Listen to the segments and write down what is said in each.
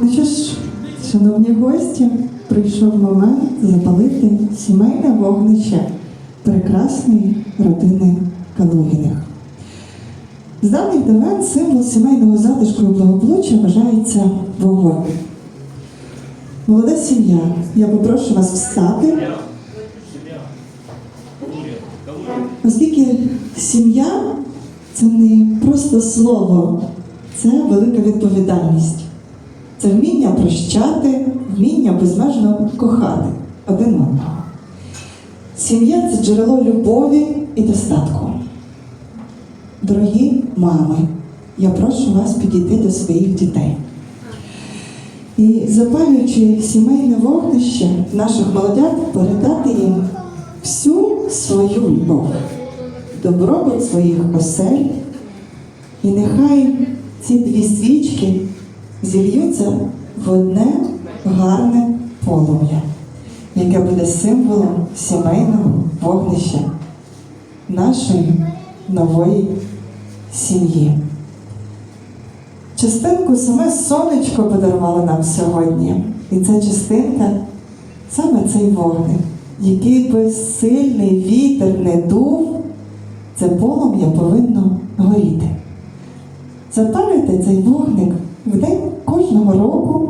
Ну що ж, шановні гості, прийшов момент запалити сімейне вогнище прекрасної родини Калугіних. З давніх давен символ сімейного затишку і благополуччя вважається вогонь. Молода сім'я, я попрошу вас встати, оскільки сім'я це не просто слово, це велика відповідальність. Це вміння прощати, вміння безмежно кохати один одного. Сім'я це джерело любові і достатку. Дорогі мами, я прошу вас підійти до своїх дітей. І запалюючи сімейне вогнище наших молодят, передати їм всю свою любов, добробут своїх осель. І нехай ці дві свічки зільються в одне гарне полум'я, яке буде символом сімейного вогнища нашої нової сім'ї. Частинку саме сонечко подарувало нам сьогодні. І ця частинка саме цей вогник, який би сильний вітер не дув, це полум'я повинно горіти. Запалюйте цей вогник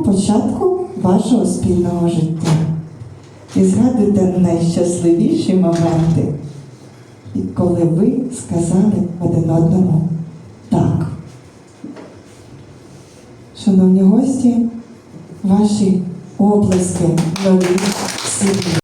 початку вашого спільного життя. І згадуйте найщасливіші моменти, коли ви сказали один одному так. Шановні гості, ваші обласки нові сім'ї.